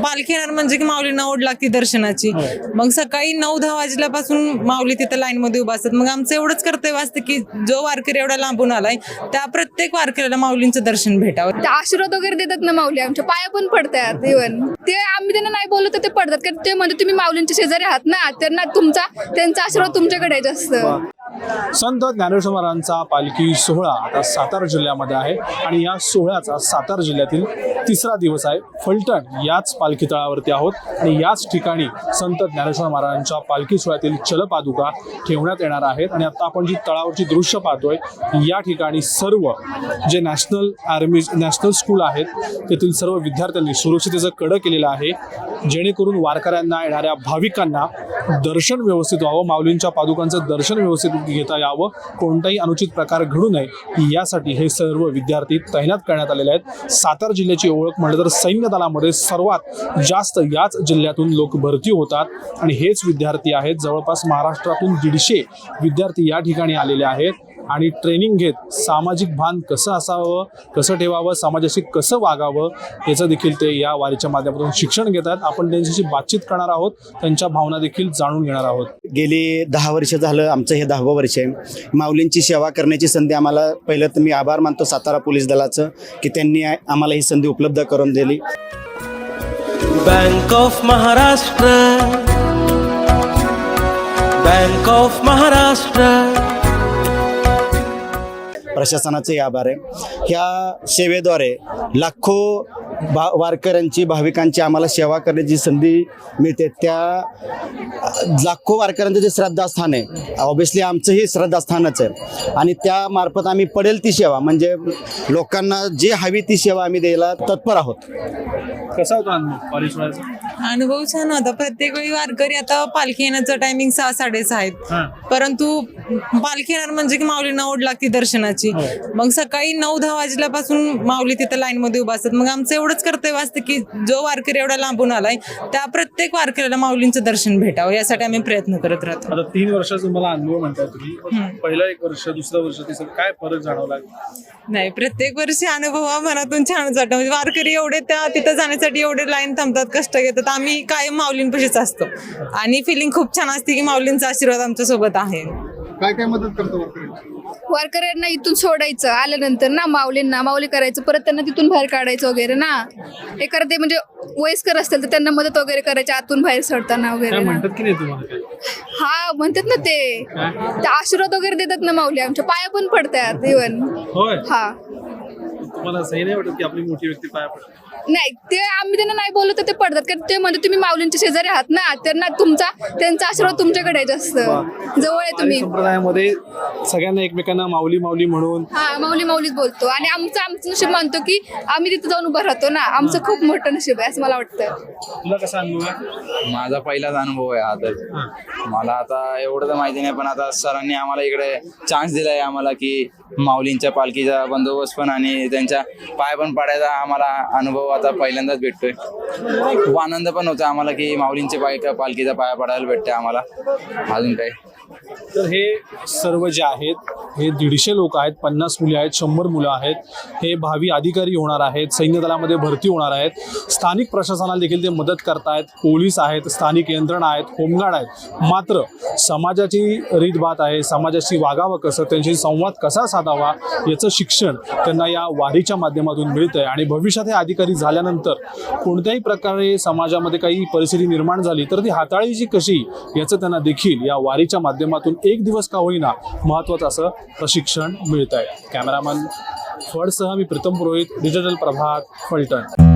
पालखी येणार म्हणजे की माऊलींना ओढ लागते दर्शनाची. मग सकाळी नऊ दहा वाजल्यापासून माऊली तिथं लाईन मध्ये उभा असतात. मग आमचं एवढंच कर्तव्य असतं की जो वारकरी एवढा लांबून आलाय त्या प्रत्येक वारकऱ्याला माऊलींचं दर्शन भेटावं. ते आशीर्वाद वगैरे देतात ना माऊली आमच्या? पाया पण पडतात इवन ते आम्ही त्यांना नाही बोललो तर ते पडतात. कारण ते म्हणजे तुम्ही माऊलींच्या शेजारी आहात ना त्यांना तुमचा त्यांचा आशीर्वाद तुमच्याकडे आहे जास्त. संत ज्ञानेश्वर महाराजांचा पालखी सोहळा आता सातारा जिल्ह्यामध्ये आहे. आणि या सोहळ्याचा सातारा जिल्ह्यातील तिसरा दिवस आहे. फलटण याच पालखी तळावरती आहोत. आणि याच ठिकाणी संत ज्ञानेश्वर महाराजांच्या पालखी सोहळ्यातील चलपादुका ठेवण्यात येणार आहेत. आणि आता आपण जी तळावरची दृश्य पाहतोय या ठिकाणी सर्व जे नॅशनल आर्मी नॅशनल स्कूल आहेत तेथील सर्व विद्यार्थ्यांनी सुरक्षितेचं कडं केलेलं आहे. जेणेकरून वारकऱ्यांना येणाऱ्या भाविकांना दर्शन व्यवस्थित व्हावं माऊलींच्या पादुकांचं दर्शन व्यवस्थित घेता यावं कोणताही अनुचित प्रकार घडू नये यासाठी हे सर्व विद्यार्थी तैनात करण्यात आलेले आहेत. सातारा जिल्ह्याची ओळख म्हटलं तर सैन्य दलामध्ये सर्वात जास्त याच जिल्ह्यातून लोक भरती होतात आणि हेच विद्यार्थी आहेत. जवळपास महाराष्ट्रातून दीडशे विद्यार्थी या ठिकाणी आलेले आहेत. आणि ट्रेनिंग घेत सामाजिक भान कसं असावं कसं ठेवावं समाजाशी कसं वागावं याचं देखील ते या वारीच्या माध्यमातून शिक्षण घेत आहेत. आपण त्यांच्याशी बातचीत करणार आहोत त्यांच्या भावना देखील जाणून घेणार आहोत. गेली दहा वर्ष झालं आमचं हे दहावं वर्ष आहे. माऊलींची सेवा करण्याची संधी आम्हाला पहिलं तर मी आभार मानतो सातारा पोलीस दलाचं की त्यांनी आम्हाला ही संधी उपलब्ध करून दिली. Bank of Maharashtra. Bank of Maharashtra. प्रशासनाचे आभार आहे. ह्या सेवेद्वारे लाखो भा वारकऱ्यांची भाविकांची आम्हाला सेवा करण्याची संधी मिळते. त्या लाखो वारकऱ्यांचं जे श्रद्धास्थान आहे ऑब्विसली आमचंही श्रद्धास्थानच आहे. आणि त्यामार्फत आम्ही पडेल ती सेवा म्हणजे लोकांना जे हवी ती सेवा आम्ही द्यायला तत्पर आहोत. कसा होता अनुभव छान होता. प्रत्येक वेळी वारकरी आता पालखी येण्याचं टायमिंग सहा साडेसहा आहेत. हां. परंतु पालखी येणार म्हणजे की माऊलींना ओढ लागते दर्शनाची. मग सकाळी नऊ दहा वाजल्यापासून माऊली तिथं लाईन मध्ये उभा असतात. मग आमचं एवढंच कर्तव्य असतं की जो वारकरी एवढा लांबून आलाय त्या प्रत्येक वारकऱ्याला माऊलींचं दर्शन भेटावं यासाठी आम्ही प्रयत्न करत राहतो. आता तीन वर्षाचा तुम्हाला अनुभव म्हणता तुम्ही. पहिलं एक वर्ष दुसरं वर्ष तिसरं काय फरक जाणवला? नाही प्रत्येक वर्षी अनुभव हा मनातून छानच वाटतं म्हणजे वारकरी एवढे त्या तिथं जाण्यासाठी एवढे लाईन थांबतात कष्ट घेतात. आम्ही कायम माऊलींपाशीच असतो. आणि फिलिंग खूप छान असते की माऊलींचा आशीर्वाद आमच्यासोबत आहे. काय काय मदत करतो वारकरी? वारकऱ्यांना इथून सोडायचं आल्यानंतर ना माऊलींना माऊली करायचं परत त्यांना तिथून बाहेर काढायचं वगैरे ना. एखादं ते म्हणजे वयस्कर असतील तर त्यांना मदत वगैरे करायची आतून बाहेर सोडताना वगैरे ना. म्हणतात की नाही तुम्हाला काय? हा म्हणतात ना ते. ते आशीर्वाद वगैरे देतात ना माऊली आमच्या पाया पण पडतात इवन होय? हा. तुम्हाला असंही नाही वाटत की आपली मोठी व्यक्ती पाया पडते? नाही ते आम्ही त्यांना नाही बोललो तर ते पडतात. कारण ते म्हणजे तुम्ही माऊलींच्या शेजारी आहात ना त्यांना तुमचा त्यांचा आशीर्वाद तुमच्याकडे आहे जास्त. जवळ आहे तुम्ही. संप्रदायामध्ये सगळ्यांना एकमेकांना माऊली माऊली म्हणून. हा माऊली माऊलीच बोलतो. आणि आमचं आमचं नशीब मानतो की आम्ही तिथे जाऊन उभं राहतो ना. आमचं खूप मोठं नशीब आहे असं मला वाटतं. तुला कसा अनुभव आहे? माझा पहिलाच अनुभव आहे हा तर. मला आता एवढं तर माहिती नाही पण आता सरांनी आम्हाला इकडे चान्स दिलाय आम्हाला की माऊलींच्या पालखीचा बंदोबस्त पण आणि त्यांच्या पाय पण पाडायचा आम्हाला अनुभव आता पहिल्यांदाच भेटतोय. खूप आनंद पण होता आम्हाला की माऊलींच्या पाय पालखीचा पाया पडायला भेटते आम्हाला. अजून काही तर हे सर्व जे आहेत हे दीडशे लोक आहेत पन्नास मुले आहेत शंभर मुलं आहेत. हे भावी अधिकारी होणार आहेत सैन्य दलामध्ये भरती होणार आहेत. स्थानिक प्रशासनाला देखील ते मदत करतायत. पोलीस आहेत स्थानिक यंत्रणा आहेत होमगार्ड आहेत. मात्र समाजाची रीतभात आहे समाजाशी वागावं कसं त्यांच्याशी संवाद कसा साधावा याचं शिक्षण त्यांना या वारीच्या माध्यमातून मिळतं आहे आणि भविष्यात हे अधिकारी झाल्यानंतर कोणत्याही प्रकारे समाजामध्ये काही परिस्थिती निर्माण झाली तर ती हाताळायची कशी याचं त्यांना देखील या वारीच्या माध्यमातून एक दिवस का होईना महत्त्वाचं असं प्रशिक्षण मिळत आहे कॅमेरामन फडसह मी प्रीतम पुरोहित डिजिटल प्रभात फलटण.